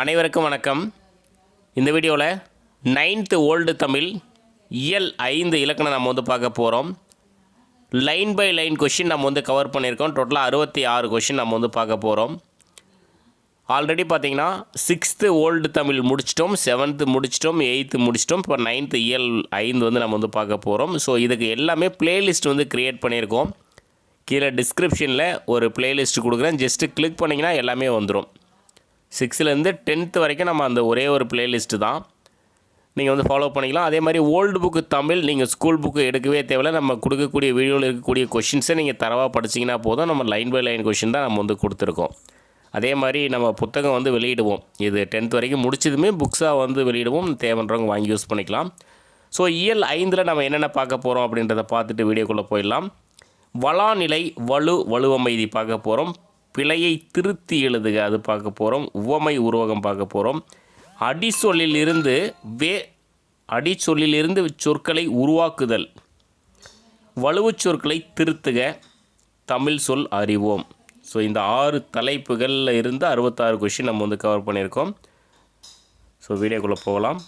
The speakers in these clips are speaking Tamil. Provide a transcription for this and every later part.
அனைவருக்கும் வணக்கம். இந்த வீடியோவில் நைன்த்து ஓல்டு தமிழ் இயல் ஐந்து இலக்கணம் நம்ம வந்து பார்க்க போகிறோம் லைன் பை லைன் கொஷின் நம்ம வந்து கவர் பண்ணியிருக்கோம். டோட்டலாக அறுபத்தி ஆறு கொஷின் நம்ம வந்து பார்க்க போகிறோம் ஆல்ரெடி பார்த்தீங்கன்னா சிக்ஸ்த்து ஓல்டு தமிழ் முடிச்சிட்டோம் செவன்த்து முடிச்சிட்டோம் எயித்து முடிச்சிட்டோம் இப்போ நைன்த்து இயல் ஐந்து வந்து நம்ம வந்து பார்க்க போகிறோம் ஸோ இதுக்கு எல்லாமே பிளேலிஸ்ட் வந்து க்ரியேட் பண்ணியிருக்கோம். கீழே டிஸ்கிரிப்ஷனில் ஒரு பிளேலிஸ்ட் கொடுக்குறேன். ஜஸ்ட்டு கிளிக் பண்ணிங்கன்னா எல்லாமே வந்துடும் சிக்ஸ்த்துலேருந்து டென்த்து வரைக்கும் நம்ம அந்த ஒரே ஒரு பிளேலிஸ்ட்டு தான். நீங்கள் வந்து ஃபாலோ பண்ணிக்கலாம். அதே மாதிரி ஓல்டு புக்கு தமிழ் நீங்கள் ஸ்கூல் புக்கு எடுக்கவே தேவையில்ல. நம்ம கொடுக்கக்கூடிய வீடியோவில் இருக்கக்கூடிய கொஷின்ஸை நீங்கள் தரவாக படிச்சிங்கன்னா போதும். நம்ம லைன் பை லைன் கொஷின் தான் நம்ம வந்து கொடுத்துருக்கோம். அதே மாதிரி நம்ம புத்தகம் வந்து வெளியிடுவோம். இது டென்த் வரைக்கும் முடிச்சதுமே புக்ஸாக வந்து வெளியிடுவோம். தேவைன்றவங்க வாங்கி யூஸ் பண்ணிக்கலாம். ஸோ இயல் ஐந்தில் நம்ம என்னென்ன பார்க்க போகிறோம் அப்படின்றத பார்த்துட்டு வீடியோக்குள்ளே போயிடலாம். வளாநிலை வலு வலுவமைதி பார்க்க போகிறோம் பிழையை திருத்தி எழுதுக. அது பார்க்க போகிறோம் உவமை உருவகம் பார்க்க போகிறோம் அடிச்சொல்லிலிருந்து வே அடிச்சொல்லிலிருந்து சொற்களை உருவாக்குதல். வலுவுச் சொற்களை திருத்துக. தமிழ் சொல் அறிவோம். ஸோ இந்த ஆறு தலைப்புகளில் இருந்து அறுபத்தாறு கொஷின் நம்ம வந்து கவர் பண்ணியிருக்கோம். ஸோ வீடியோக்குள்ளே போகலாம்.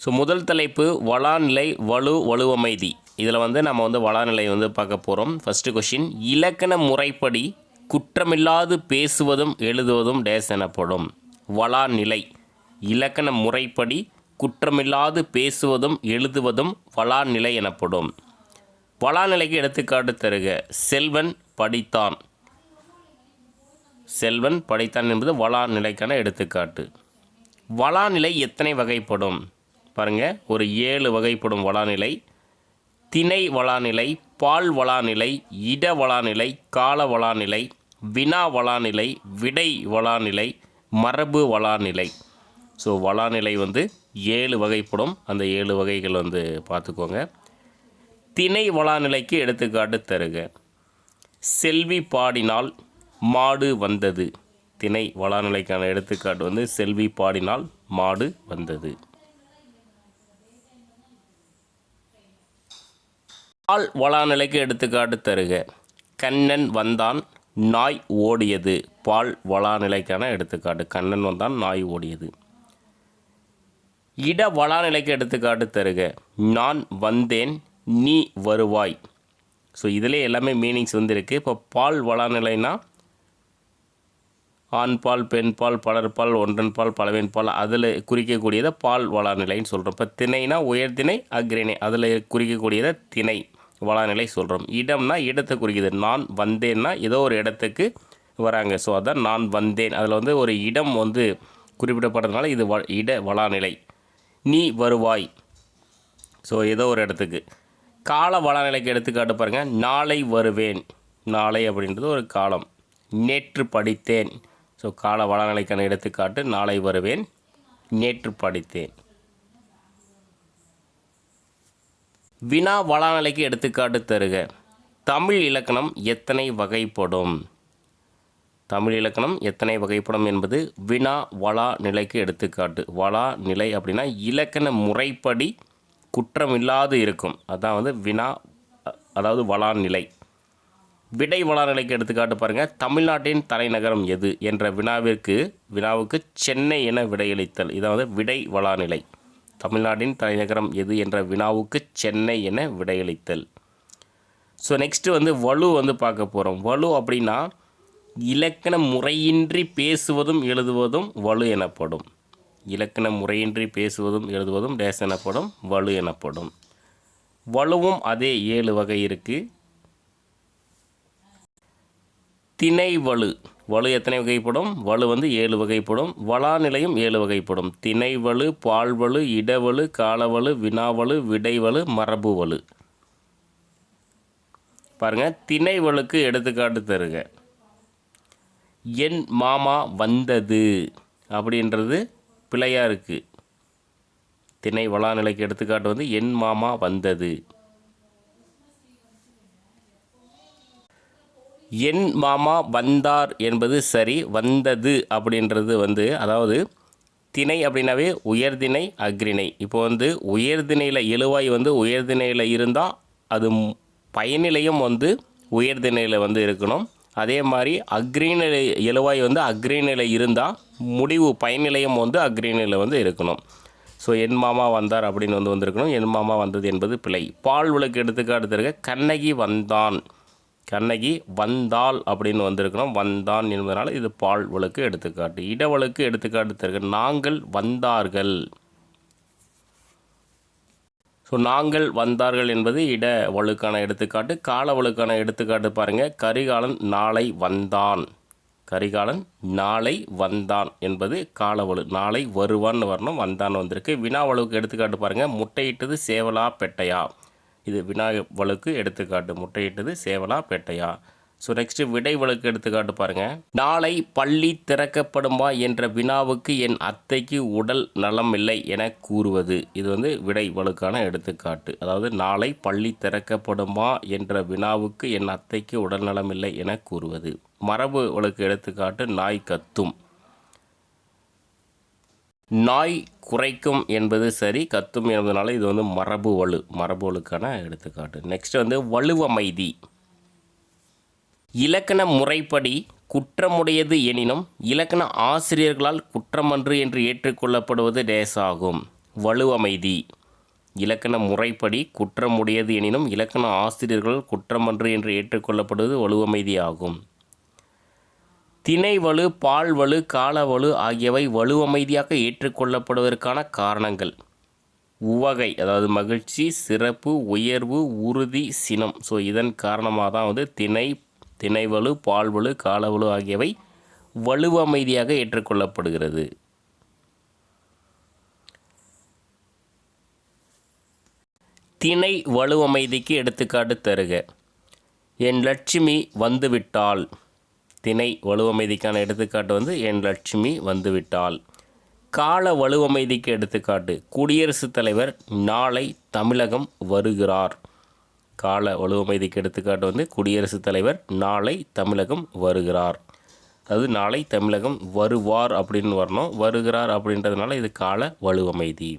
ஸோ முதல் தலைப்பு வளாநிலை வலு வலுவமைதி. இதில் வந்து நம்ம வந்து வளாநிலை வந்து பார்க்க போகிறோம். ஃபஸ்ட்டு கொஷின் இலக்கண முறைப்படி குற்றமில்லாது பேசுவதும் எழுதுவதும் டேஸ் எனப்படும். வளாநிலை இலக்கண முறைப்படி குற்றமில்லாது பேசுவதும் எழுதுவதும் வளாநிலை எனப்படும். வளாநிலைக்கு எடுத்துக்காட்டு தருக செல்வன் படித்தான். செல்வன் படித்தான் என்பது வளாநிலைக்கான எடுத்துக்காட்டு. வளாநிலை எத்தனை வகைப்படும்? பாருங்க ஒரு ஏழு வகைப்படும் வளாநிலை திணை வளாநிலை பால் வளாநிலை இட வளாநிலை கால வளாநிலை வினா வளாநிலை விடை வளாநிலை மரபு வளாநிலை. ஸோ வளாநிலை வந்து ஏழு வகைப்படும். அந்த ஏழு வகைகள் வந்து பார்த்துக்கோங்க. திணை வளாநிலைக்கு எடுத்துக்காட்டு தருக. செல்வி பாடினால் மாடு வந்தது. திணை வளாநிலைக்கான எடுத்துக்காட்டு வந்து செல்வி பாடினால் மாடு வந்தது. பால் வளாநிலைக்கு எடுத்துக்காட்டு தருக. கண்ணன் வந்தான் நாய் ஓடியது. பால் வளாநிலைக்கான எடுத்துக்காட்டு. கண்ணன் வந்தான் நாய் ஓடியது. இட வளாநிலைக்கு எடுத்துக்காட்டு தருக. நான் வந்தேன் நீ வருவாய். ஸோ இதிலே எல்லாமே மீனிங்ஸ் வந்துருக்கு. இப்போ பால் வளாநிலைனா ஆண் பால் பெண் பால் பலர்பால் ஒன்றன் பால் பலவின் பால் அதில் குறிக்கக்கூடியதை பால் வளாநிலைன்னு சொல்கிறோம் இப்போ திணைனா உயர்திணை அக்ரிணை அதில் குறிக்கக்கூடியதை திணை. வளநிலை சொல்கிறோம் இடம்னா இடத்தை குறிக்குது. நான் வந்தேன்னா ஏதோ ஒரு இடத்துக்கு வராங்க. ஸோ அதான் நான் வந்தேன். அதில் வந்து ஒரு இடம் வந்து குறிப்பிடப்படுறதுனால இது வ இட வளாநிலை. நீ வருவாய். ஸோ ஏதோ ஒரு இடத்துக்கு. கால வளநிலைக்கு எடுத்துக்காட்டு பாருங்கள் நாளை வருவேன். நாளை அப்படின்றது ஒரு காலம். நேற்று படித்தேன். ஸோ கால வளநிலைக்கான எடுத்துக்காட்டு நாளை வருவேன் நேற்று படித்தேன். வினா வளநிலைக்கு எடுத்துக்காட்டு தருக. தமிழ் இலக்கணம் எத்தனை வகைப்படும்? தமிழ் இலக்கணம் எத்தனை வகைப்படும் என்பது வினா வளா நிலைக்கு எடுத்துக்காட்டு. வளா நிலை அப்படின்னா இலக்கண முறைப்படி குற்றமில்லாது இருக்கும். அதான் வந்து வினா அதாவது வளா நிலை. விடை வளாநிலைக்கு எடுத்துக்காட்டு பாருங்கள் தமிழ்நாட்டின் தலைநகரம் எது? என்ற வினாவிற்கு வினாவுக்கு சென்னை என விடையளித்தல். இதான் வந்து விடை வளாநிலை தமிழ்நாட்டின் தலைநகரம் எது என்ற வினாவுக்கு சென்னை என விடையளித்தல். ஸோ நெக்ஸ்ட்டு வந்து வலு வந்து பார்க்க போகிறோம் வலு அப்படின்னா இலக்கண முறையின்றி பேசுவதும் எழுதுவதும் வலு எனப்படும். இலக்கண முறையின்றி பேசுவதும் எழுதுவதும் டேஸ் எனப்படும் வலு எனப்படும். வலுவும் அதே ஏழு வகை இருக்குது திணை வலு எத்தனை வகைப்படும்? வலு வந்து ஏழு வகைப்படும். வளாநிலையும் ஏழு வகைப்படும். திணைவலு பால்வலு இடவலு காலவலு வினாவலு விடைவலு மரபு வலு. பாருங்க திணை வலுக்கு எடுத்துக்காட்டு தருங்க. என் மாமா வந்தது அப்படின்றது பிழையாக இருக்குது திணை வளாநிலைக்கு எடுத்துக்காட்டு வந்து என் மாமா வந்தது. என் மாமா வந்தார் என்பது சரி வந்தது அப்படின்றது வந்து அதாவது திணை அப்படின்னாவே உயர்திணை அக்ரிணை இப்போ வந்து உயர்திணையில் எழுவாய் வந்து உயர்திணையில் இருந்தால் அது பயனிலையும் வந்து உயர்திணையில் வந்து இருக்கணும். அதே மாதிரி அக்ரிநிலை எழுவாய் வந்து அக்ரிநிலை இருந்தால் முடிவு பயனிலையும் வந்து அக்ரிநிலை வந்து இருக்கணும். ஸோ என் மாமா வந்தார் அப்படின்னு வந்து வந்திருக்கணும். என் மாமா வந்தது என்பது பிழை. பால் விளக்கு எடுத்துக்காட்டு தருக கண்ணகி வந்தான். கண்ணகி வந்தாள் அப்படின்னு வந்திருக்கிறோம். வந்தான் என்பதனால் இது பால் வழுக்கு எடுத்துக்காட்டு. இடவழுக்கு எடுத்துக்காட்டு தருக நாங்கள் வந்தார்கள். ஸோ நாங்கள் வந்தார்கள் என்பது இட வழுக்கான எடுத்துக்காட்டு. கால வழுக்கான எடுத்துக்காட்டு பாருங்கள் கரிகாலன் நாளை வந்தான். கரிகாலன் நாளை வந்தான் என்பது காலவழு நாளை வருவான்னு வரணும். வந்தான்னு வந்திருக்கு. வினா வழுக்கு எடுத்துக்காட்டு பாருங்கள் முட்டையிட்டது சேவலா பெட்டையா? இது வினா வழுக்கு எடுத்துக்காட்டு. முட்டையிட்டது சேவலா பேட்டையா. ஸோ நெக்ஸ்ட் விடை வழக்கு எடுத்துக்காட்டு பாருங்க. நாளை பள்ளி திறக்கப்படுமா என்ற வினாவுக்கு என் அத்தைக்கு உடல் நலம் இல்லை என கூறுவது. இது வந்து விடை வழக்கான எடுத்துக்காட்டு. அதாவது நாளை பள்ளி திறக்கப்படுமா என்ற வினாவுக்கு என் அத்தைக்கு உடல் நலம் இல்லை என கூறுவது. மரபு வழக்கு எடுத்துக்காட்டு நாய் கத்தும். நாய் குறைக்கும் என்பது சரி கத்தும் என்பதனால இது வந்து மரபு வலு மரபு வலுக்கான எடுத்துக்காட்டு. நெக்ஸ்ட் வந்து வலுவமைதி. இலக்கண முறைப்படி குற்றமுடையது எனினும் இலக்கண ஆசிரியர்களால் குற்றமன்று என்று ஏற்றுக்கொள்ளப்படுவது டேஸ் ஆகும் வலுவமைதி. இலக்கண முறைப்படி குற்றமுடையது எனினும் இலக்கண ஆசிரியர்கள் குற்றமன்று என்று ஏற்றுக்கொள்ளப்படுவது வலுவமைதி ஆகும். திணைவலு பால்வலு காலவலு ஆகியவை வலுவமைதியாக ஏற்றுக்கொள்ளப்படுவதற்கான காரணங்கள். உவகை அதாவது மகிழ்ச்சி சிறப்பு உயர்வு உறுதி சினம். ஸோ இதன் காரணமாக தான் வந்து திணை திணைவலு பால்வலு காலவலு ஆகியவை வலுவமைதியாக ஏற்றுக்கொள்ளப்படுகிறது. திணை வலுவமைதிக்கு எடுத்துக்காட்டு தருக. என் லட்சுமி வந்துவிட்டாள். திணை வலுவமைதிக்கான எடுத்துக்காட்டு வந்து என் லட்சுமி வந்துவிட்டாள். கால வலுவமைதிக்கு எடுத்துக்காட்டு குடியரசுத் தலைவர் நாளை தமிழகம் வருகிறார். கால வலுவமைதிக்கு எடுத்துக்காட்டு வந்து குடியரசுத் தலைவர் நாளை தமிழகம் வருகிறார். அதாவது நாளை தமிழகம் வருவார் அப்படின்னு வரணும். வருகிறார் அப்படின்றதுனால இது கால வலுவமைதி.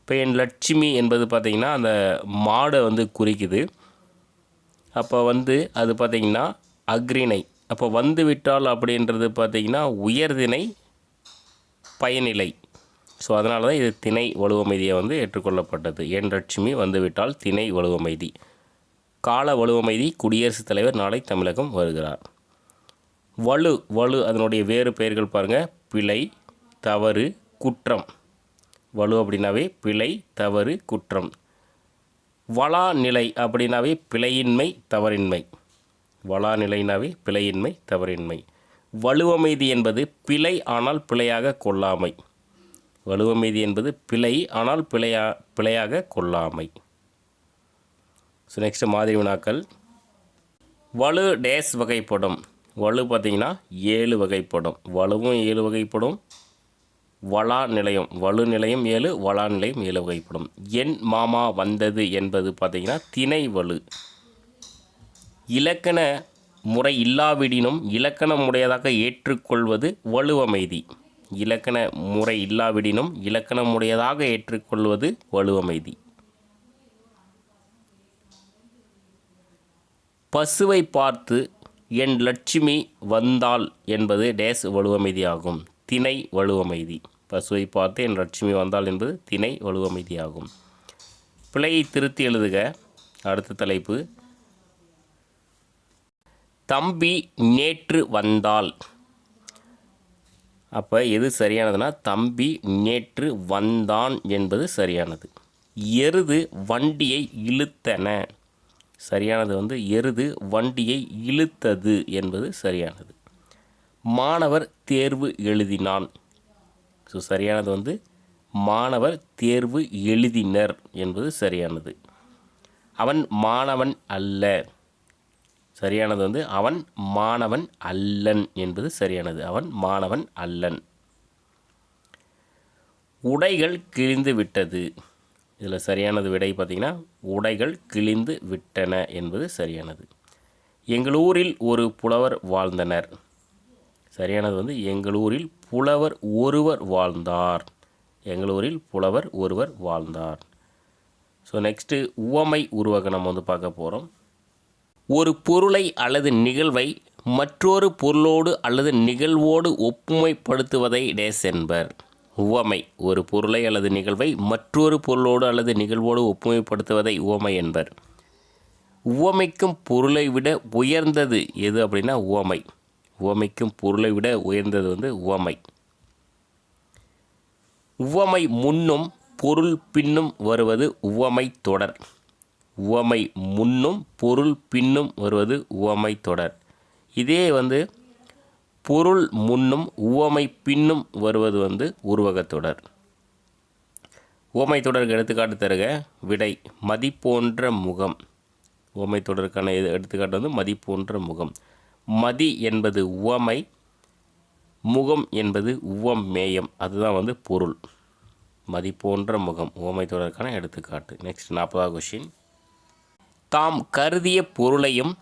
இப்போ என் லட்சுமி என்பது பார்த்திங்கன்னா அந்த மாடை வந்து குறிக்குது. அப்போ வந்து அது பார்த்திங்கன்னா அக்ரிணை. அப்போ வந்துவிட்டால் அப்படின்றது பார்த்திங்கன்னா உயர்திணை பயனிலை. ஸோ அதனால தான் இது திணை வலுவமைதியை வந்து ஏற்றுக்கொள்ளப்பட்டது. என் லட்சுமி வந்துவிட்டால் திணை வலுவமைதி. கால வலுவமைதி குடியரசுத் தலைவர் நாளை தமிழகம் வருகிறார். வலு வலு அதனுடைய வேறு பெயர்கள் பாருங்கள் பிழை தவறு குற்றம். வலு அப்படின்னாவே பிழை தவறு குற்றம். வளா நிலை அப்படின்னாவே பிழையின்மை தவறின்மை. வளா நிலைனாவே பிழையின்மை தவறின்மை. வலுவமைதி என்பது பிழை ஆனால் பிழையாக கொள்ளாமை. வலுவமைதி என்பது பிழை ஆனால் பிழையா பிழையாக கொள்ளாமை. ஸோ நெக்ஸ்ட் மாதிரி வினாக்கள். வலு டேஸ் வகைப்படும். வலு பார்த்திங்கன்னா ஏழு வகைப்படும். வலுவும் ஏழு வகைப்படும். வளா நிலையம் வலு நிலையம் ஏழு வளா நிலையம் ஏழு வகைப்படும். என் மாமா வந்தது என்பது பார்த்திங்கன்னா திணை வலு. இலக்கண முறை இல்லாவிடினும் இலக்கணம் உடையதாக ஏற்றுக்கொள்வது வலுவமைதி. இலக்கண முறை இல்லாவிடினும் இலக்கணமுடையதாக ஏற்றுக்கொள்வது வலுவமைதி. பசுவை பார்த்து என் லட்சுமி வந்தாள் என்பது டேஸ் வலுவமைதியாகும். திணை வலுவமைதி. பசுவை பார்த்து என் லட்சுமி வந்தாள் என்பது திணை வலுவமைதியாகும். பிழையை திருத்தி எழுதுக. அடுத்த தலைப்பு தம்பி நேற்று வந்தாள். அப்போ எது சரியானதுன்னா தம்பி நேற்று வந்தான் என்பது சரியானது. எருது வண்டியை இழுத்தன. சரியானது வந்து எருது வண்டியை இழுத்தது என்பது சரியானது. மாணவர் தேர்வு எழுதினான். ஸோ சரியானது வந்து மாணவர் தேர்வு எழுதினர் என்பது சரியானது. அவன் மாணவன் அல்ல. சரியானது வந்து அவன் மாணவன் அல்லன் என்பது சரியானது. அவன் மாணவன் அல்லன். உடைகள் கிழிந்து விட்டது. இதில் சரியானது விடை பார்த்திங்கன்னா உடைகள் கிழிந்து விட்டன என்பது சரியானது. எங்கள் ஊரில் ஒரு புலவர் வாழ்ந்தனர். சரியானது வந்து எங்கள் ஊரில் புலவர் ஒருவர் வாழ்ந்தார். எங்கள் ஊரில் புலவர் ஒருவர் வாழ்ந்தார். ஸோ நெக்ஸ்ட்டு உவமை உருவகம் நம்ம வந்து பார்க்க போகிறோம் ஒரு பொருளை அல்லது நிகழ்வை மற்றொரு பொருளோடு அல்லது நிகழ்வோடு ஒப்புமைப்படுத்துவதை டேஸ் என்பர் உவமை ஒரு பொருளை அல்லது நிகழ்வை மற்றொரு பொருளோடு அல்லது நிகழ்வோடு ஒப்புமைப்படுத்துவதை உவமை என்பர். உவமைக்கும் பொருளை விட உயர்ந்தது எது அப்படின்னா உவமை. உவமைக்கும் பொருளை விட உயர்ந்தது வந்து உவமை. உவமை முன்னும் பொருள் பின்னும் வருவது உவமை தொடர். உவமை முன்னும் பொருள் பின்னும் வருவது உவமை தொடர். இதே வந்து பொருள் முன்னும் உவமை பின்னும் வருவது வந்து உருவகத்தொடர் உவமை தொடருக்கு எடுத்துக்காட்டு தருக விடை மதிப்போன்ற முகம். உவமை தொடருக்கான எடுத்துக்காட்டு வந்து மதிப்போன்ற முகம். மதி என்பது உவமை முகம் என்பது உவம் மேயம் அதுதான் வந்து பொருள். மதிப்போன்ற முகம். உவமை தொடருக்கான எடுத்துக்காட்டு. நெக்ஸ்ட் நாற்பதாவது கொஷின் தாம் கருதிய பொருளையும்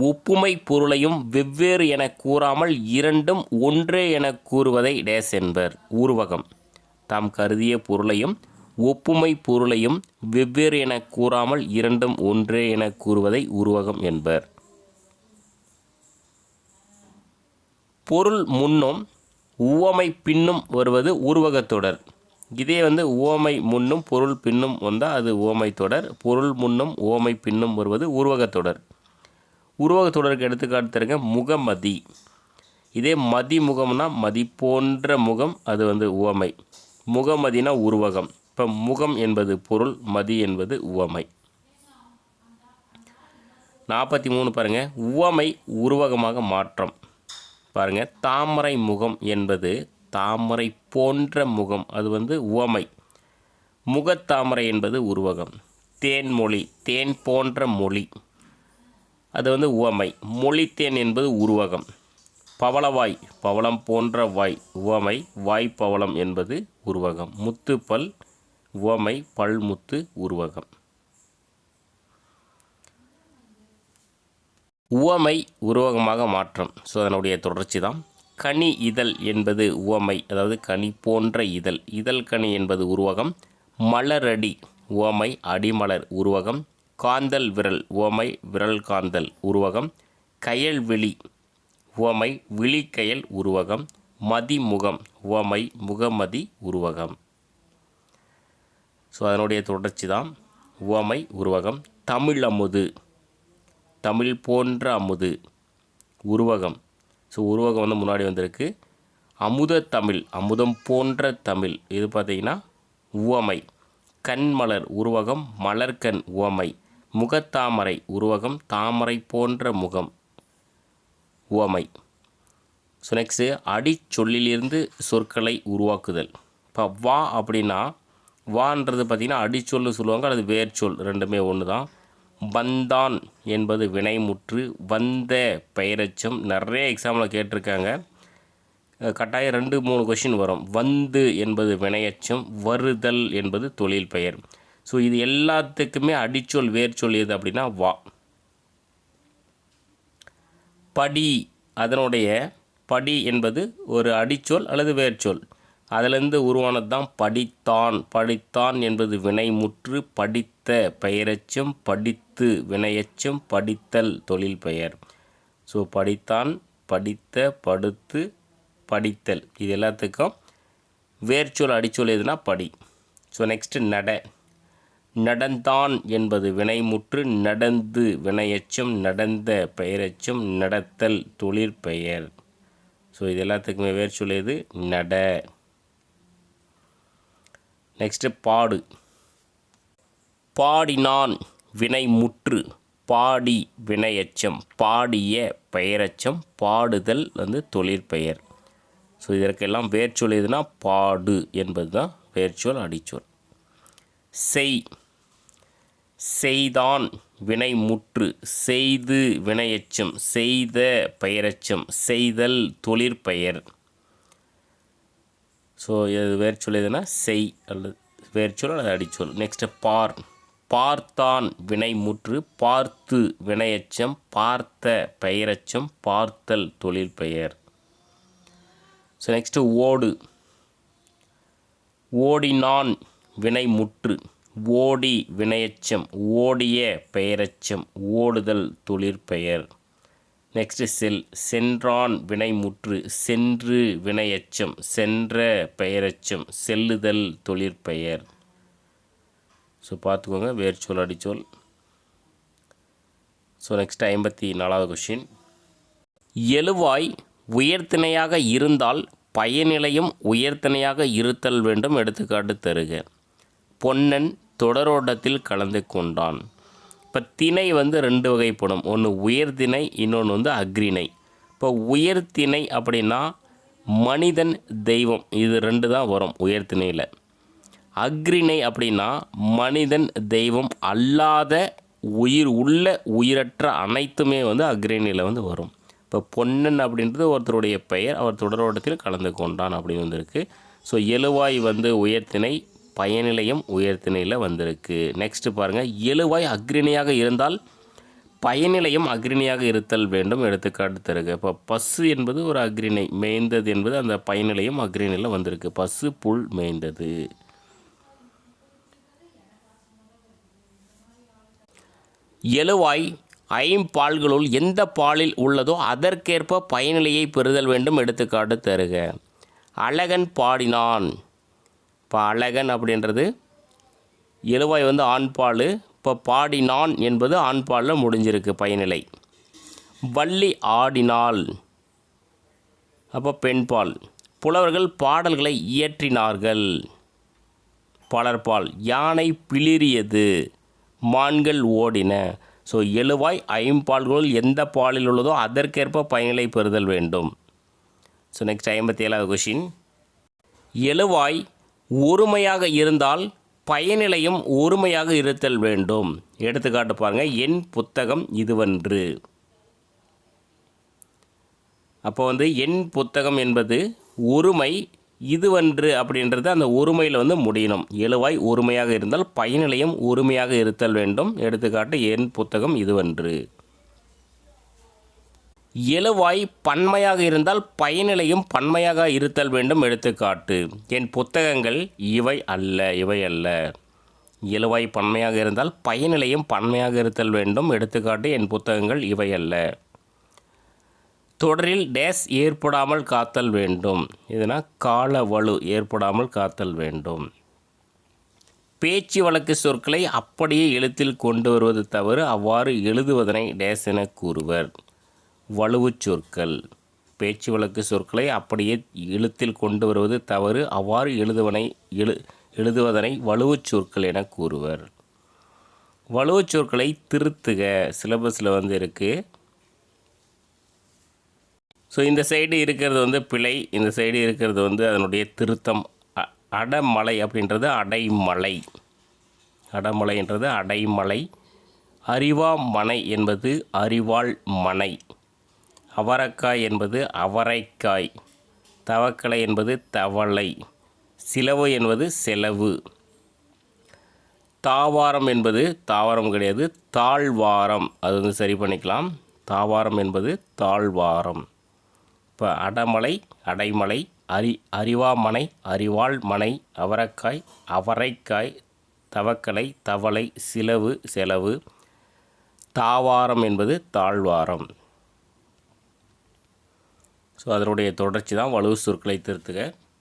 ஒப்புமை பொருளையும் வெவ்வேறு என கூறாமல் இரண்டும் ஒன்றே என கூறுவதை டேஸ் என்பர் ஊர்வகம். தாம் கருதிய பொருளையும் ஒப்புமை பொருளையும் வெவ்வேறு என கூறாமல் இரண்டும் ஒன்றே என கூறுவதை உருவகம் என்பர். பொருள் முன்னும் உவமை பின்னும் வருவது உருவகத்தொடர் இதே வந்து உவமை முன்னும் பொருள் பின்னும் வந்தால் அது ஓமை தொடர். பொருள் முன்னும் உவமை பின்னும் வருவது உருவகத்தொடர் உருவகத்தொடருக்கு எடுத்துக்காட்டு தருங்க முகமதி. இதே மதி முகம்னா மதி போன்ற முகம் அது வந்து உவமை முகமதினா உருவகம். இப்போ முகம் என்பது பொருள் மதி என்பது உவமை நாற்பத்தி மூணு பாருங்கள் உவமை உருவகமாக மாற்றம். பாருங்கள் தாமரை முகம் என்பது தாமரை போன்ற முகம். அது வந்து உவமை. முகத்தாமரை என்பது உருவகம். தேன்மொழி தேன் போன்ற மொழி. அது வந்து உவமை. மொழித்தேன் என்பது உருவகம். பவளவாய் பவளம் போன்ற வாய். உவமை வாய் பவளம் என்பது உருவகம். முத்துப்பல் உவமை பல்முத்து உருவகம். உவமை உருவகமாக மாற்றம். ஸோ அதனுடைய தொடர்ச்சி தான். கனி இதழ் என்பது உவமை அதாவது கனி போன்ற இதழ். இதழ் கனி என்பது உருவகம். மலரடி உவமை அடிமலர் உருவகம். காந்தல் விரல் உவமை விரல் காந்தல் உருவகம். கயல்விழி உவமை விழிக்கயல் உருவகம். மதிமுகம் உவமை முகமதி உருவகம். ஸோ அதனுடைய தொடர்ச்சி தான் உவமை உருவகம். தமிழ் அமுது தமிழ் போன்ற அமுது உருவகம். ஸோ உருவகம் வந்து முன்னாடி வந்திருக்கு. அமுத தமிழ் அமுதம் போன்ற தமிழ். இது பார்த்தீங்கன்னா உவமை. கண்மலர் உருவகம் மலர்கண் உவமை. முகத்தாமரை உருவகம் தாமரை போன்ற முகம். உவமை. ஸோ நெக்ஸ்ட்டு அடிச்சொல்லிலிருந்து சொற்களை உருவாக்குதல். இப்போ வா அப்படின்னா வான்றது பார்த்திங்கன்னா அடிச்சொல்லு சொல்லுவாங்க அல்லது வேர்ச்சொல். ரெண்டுமே ஒன்று தான் வந்தான் என்பது வினைமுற்று வந்த பெயரச்சம். நிறைய எக்ஸாமில் கேட்டிருக்காங்க. கட்டாயம் ரெண்டு மூணு கொஷின் வரும். வந்து என்பது வினையச்சம் வருதல் என்பது தொழில் பெயர். ஸோ இது எல்லாத்துக்குமே அடிச்சொல் வேர்ச்சொல் எது அப்படின்னா வா. படி அதனுடைய படி என்பது ஒரு அடிச்சொல் அல்லது வேர்ச்சொல். அதிலிருந்து உருவானது தான் படித்தான். படித்தான் என்பது வினைமுற்று படித்த பெயரச்சம் படித்து வினையச்சம் படித்தல் தொழில் பெயர். ஸோ படித்தான் படித்த படுத்து படித்தல். இது எல்லாத்துக்கும் வேர்ச்சொல் அடிச்சொல் எதுனா படி. ஸோ நெக்ஸ்ட்டு நட. நடந்தான் என்பது வினைமுற்று நடந்து வினையச்சம் நடந்த பெயரச்சம் நடத்தல் தொழிற்பெயர் ஸோ இது எல்லாத்துக்குமே வேர்ச்சொல் எது? நட. நெக்ஸ்ட்டு பாடு. பாடினான் வினை முற்று பாடி வினையச்சம் பாடிய பெயரச்சம் பாடுதல் வந்து தொழிற்பெயர் ஸோ இதற்கெல்லாம் வேர்ச்சொல் எதுனா? பாடு என்பது தான் வேர்ச்சொல் அடிச்சொல். செய். செய்தான் வினை முற்று செய்து வினையச்சம் செய்த பெயரச்சம் செய்தல் தொழிற்பெயர் ஸோ இது வேர்ச்சொல் எதுனா? செய் அல்லது வேர்ச்சொல் அல்லது அடிச்சொல். நெக்ஸ்ட்டு பார். பார்த்தான் வினைமுற்று பார்த்து வினையச்சம் பார்த்த பெயரச்சம் பார்த்தல் தொழில் பெயர். ஸோ நெக்ஸ்ட்டு ஓடு. ஓடினான் வினைமுற்று ஓடி வினையச்சம் ஓடிய பெயரச்சம் ஓடுதல் தொழிற்பெயர் நெக்ஸ்ட்டு செல் சென்றான் வினைமுற்று சென்று வினையச்சம் சென்ற பெயரச்சம் செல்லுதல் தொழிற்பெயர் ஸோ பார்த்துக்கோங்க வேர்ச்சொல் அடிச்சொல் ஸோ நெக்ஸ்ட் ஐம்பத்தி நாலாவது கொஷின் எழுவாய் உயர்த்திணையாக இருந்தால் பயனிலையும் உயர்த்திணையாக இருத்தல் வேண்டும் எடுத்துக்காட்டு தருக. பொன்னன் தொடரோட்டத்தில் கலந்து கொண்டான். இப்போ திணை வந்து ரெண்டு வகைப்படும் ஒன்று உயர்திணை இன்னொன்று வந்து அக்ரிணை. இப்போ உயர்திணை அப்படின்னா மனிதன் தெய்வம். இது ரெண்டு தான் வரும் உயர்திணையில் அக்ரிணை அப்படின்னா மனிதன் தெய்வம் அல்லாத உயிர் உள்ள உயிரற்ற அனைத்துமே வந்து அக்ரிணியில் வந்து வரும். இப்போ பொன்னன் அப்படின்றது ஒருத்தருடைய பெயர் அவர் தொடரோட்டத்தில் கலந்து கொண்டான் அப்படின்னு வந்திருக்கு. ஸோ எழுவாய் வந்து உயர்த்திணை பயனிலையும் உயர்த்திணையில் வந்திருக்கு. நெக்ஸ்ட்டு பாருங்கள் எழுவாய் அக்ரிணியாக இருந்தால் பயனிலையும் அக்ரிணியாக இருத்தல் வேண்டும் எடுத்துக்காட்டு தருக. இப்போ பசு என்பது ஒரு அக்ரிணை மேய்ந்தது என்பது அந்த பயனிலையும் அக்ரிணியில் வந்திருக்கு. பசு புல் மேய்ந்தது. எழுவாய் ஐம்பால்களுள் எந்த பாலில் உள்ளதோ அதற்கேற்ப பயனிலையை பெறுதல் வேண்டும் எடுத்துக்காட்டு தருக. அழகன் பாடினான். இப்போ அழகன் அப்படின்றது எழுவாய் வந்து ஆண்பால் இப்போ பாடினான் என்பது ஆண்பாலில் முடிஞ்சிருக்கு பயனிலை. வள்ளி ஆடினாள் அப்போ பெண்பால். புலவர்கள் பாடல்களை இயற்றினார்கள். பலர்பால் யானை பிளிரியது மான்கள் ஓடின. ஸோ எழுவாய் ஐம்பால்களுள் எந்த பாலில் உள்ளதோ அதற்கேற்ப பயனிலை பெறுதல் வேண்டும். ஸோ நெக்ஸ்ட் ஐம்பத்தி ஏழாவது கொஷின் எழுவாய் ஒருமையாக இருந்தால் பயனிலையும் ஒருமையாக இருத்தல் வேண்டும். எடுத்துக்காட்டு பாருங்கள் என் புத்தகம் இதுவன்று. அப்போ வந்து என் புத்தகம் என்பது ஒருமை இதுவன்று அப்படின்றது அந்த ஒருமையில் வந்து முடியணும். எழுவாய் ஒருமையாக இருந்தால் பயனிலையும் ஒருமையாக இருத்தல் வேண்டும். எடுத்துக்காட்டு என் புத்தகம் இதுவன்று எழுவாய் பன்மையாக இருந்தால் பயனிலையும் பன்மையாக இருத்தல் வேண்டும். எடுத்துக்காட்டு என் புத்தகங்கள் இவை அல்ல இவை அல்ல. எழுவாய் பன்மையாக இருந்தால் பயனிலையும் பன்மையாக இருத்தல் வேண்டும். எடுத்துக்காட்டு என் புத்தகங்கள் இவை அல்ல. தொடரில் டேஸ் ஏற்படாமல் காத்தல் வேண்டும். இதுனா கால வலு ஏற்படாமல் காத்தல் வேண்டும். பேச்சு வழக்கு சொற்களை அப்படியே எழுத்தில் கொண்டு வருவது தவறு அவ்வாறு எழுதுவதனை டேஸ் என கூறுவர். வலுவுச் சொற்கள். பேச்சு வழக்கு சொற்களை அப்படியே எழுத்தில் கொண்டு வருவது தவறு அவ்வாறு எழுதுவனை எழு எழுதுவதனை வலுவுச் சொற்கள் என கூறுவர். வலுவு சொற்களை திருத்துக. சிலபஸில் வந்து இருக்குது ஸோ இந்த சைடு இருக்கிறது வந்து பிழை இந்த சைடு இருக்கிறது வந்து அதனுடைய திருத்தம். அ- அடமலை அப்படின்றது அடைமலை. அடமலைன்றது அடைமலை. அறிவாமனை என்பது அறிவாள் மனை. அவரக்காய் என்பது அவரைக்காய். தவக்கலை என்பது தவளை. சிலவு என்பது செலவு. தாவாரம் என்பது தாவாரம் கிடையாது தாழ்வாரம். அது வந்து சரி பண்ணிக்கலாம். தாவாரம் என்பது தாழ்வாரம். இப்போ அடமலை அடைமலை அரி அறிவாமனை அறிவாள் மனை அவரக்காய் அவரைக்காய் தவக்கலை தவளை சிலவு செலவு தாவாரம் என்பது தாழ்வாரம். ஸோ அதனுடைய தொடர்ச்சி தான் வலுவு சொற்களை திருத்துக.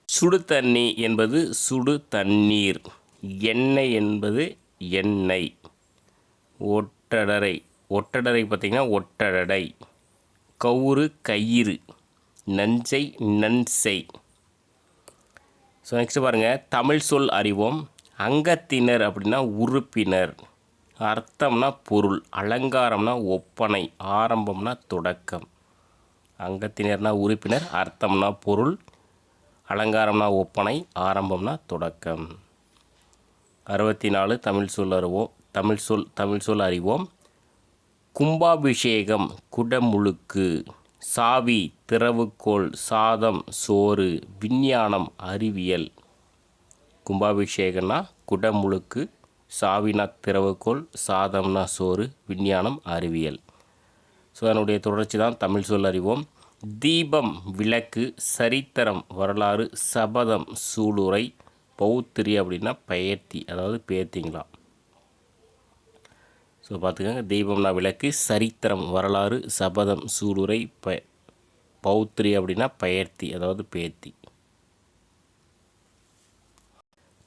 சுடு தண்ணி என்பது சுடு தண்ணீர். எண்ணெய் என்பது எண்ணெய். ஒட்டடரை ஒட்டடரை பார்த்திங்கன்னா ஒட்டடடை. கவுறு கயிறு. நஞ்சை நன்செய். ஸோ நெக்ஸ்ட் பாருங்கள் தமிழ் சொல் அறிவோம். அங்கத்தினர் அப்படின்னா உறுப்பினர். அர்த்தம்னா பொருள். அலங்காரம்னா ஒப்பனை. ஆரம்பம்னா தொடக்கம். அங்கத்தினர்னா உறுப்பினர். அர்த்தம்னா பொருள். அலங்காரம்னா ஒப்பனை. ஆரம்பம்னா தொடக்கம். அறுபத்தி நாலு தமிழ் சொல் அறிவோம். தமிழ் சொல் தமிழ் சொல் அறிவோம். கும்பாபிஷேகம் குடமுழுக்கு. சாவி திறவுகோல் சாதம் சோறு விஞ்ஞானம் அறிவியல். கும்பாபிஷேகம்னா குடமுழுக்கு சாவினா திறவுகோல் சாதம்னா சோறு விஞ்ஞானம் அறிவியல். ஸோ அதனுடைய தொடர்ச்சி தான் தமிழ் சொல் அறிவோம். தீபம் விளக்கு சரித்திரம் வரலாறு சபதம் சூளுரை பௌத்திரி அப்படின்னா பெயர்த்தி அதாவது பேர்த்திங்களா. ஸோ பார்த்துக்கோங்க. தீபம்னா விளக்கு சரித்திரம் வரலாறு சபதம் சூளுரை ப பௌத்ரி அப்படின்னா பெயர்த்தி அதாவது பேத்தி.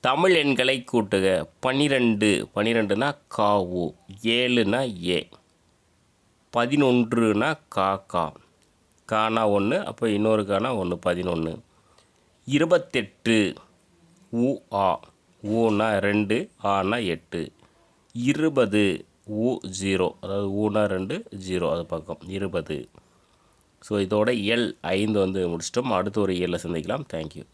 தமிழ் எண்களை கூட்டுக. பன்னிரெண்டு பன்னிரெண்டுனா காவு ஏழுனா ஏ. பதினொன்றுனா கா கா. கானா ஒன்று அப்போ இன்னொரு கானா ஒன்று பதினொன்று இருபத்தெட்டு உ ஆ. ஊனா ரெண்டு ஆனா எட்டு. இருபது உ ஜீரோ அதாவது ஊனா ரெண்டு ஜீரோ அது பக்கம். இருபது. ஸோ இதோட எல் ஐந்து வந்து முடிச்சிட்டோம். அடுத்து ஒரு இயலில் சந்திக்கலாம். தேங்க்யூ